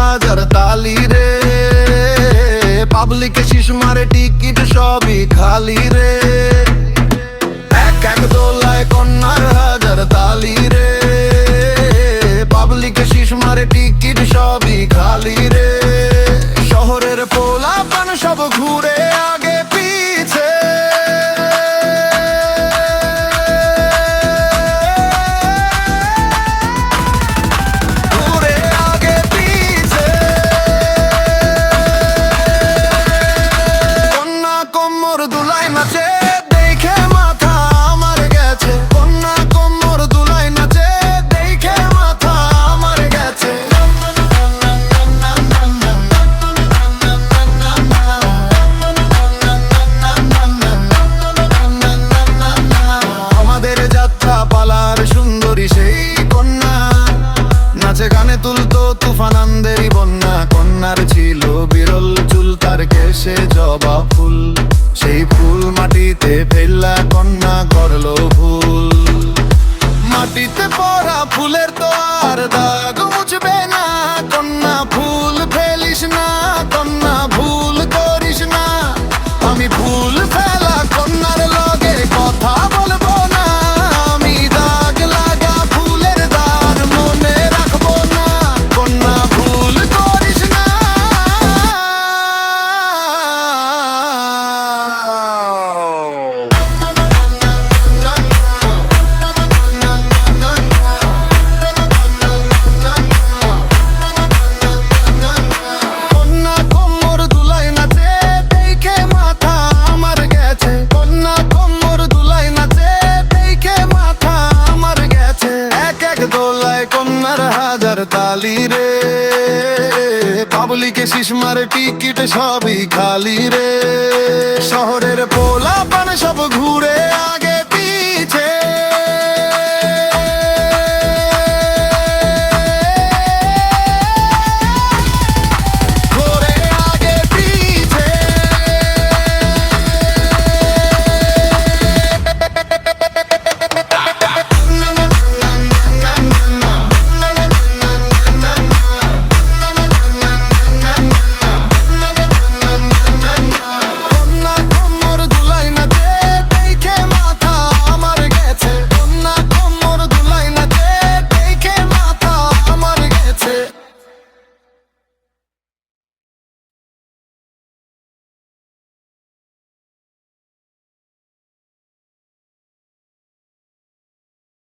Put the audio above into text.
হাজার তালি রে পাবলিকে শিশ মারে টিকিট সবই খালি রে এক এক দোলায় কন্যার হাজার তালি রে পাবলিকে শিশ মারে টিকিট সবই খালি রে শহরের পোলা পান সব ঘুরে নাচে গানে তুলতো তুফানান্দেরই বন্যা। কন্যার ছিল বিরল চুল, তার কেসে জবা ফুল। সেই ফুল মাটিতে ফেললা কন্যা করল ভুল। মাটিতে পড়া ফুলের তো আর দাগ মুছবে না। তালি রে। পাবলিকে শিশমার টিকিট সবই খালি রে। শহরের পোলা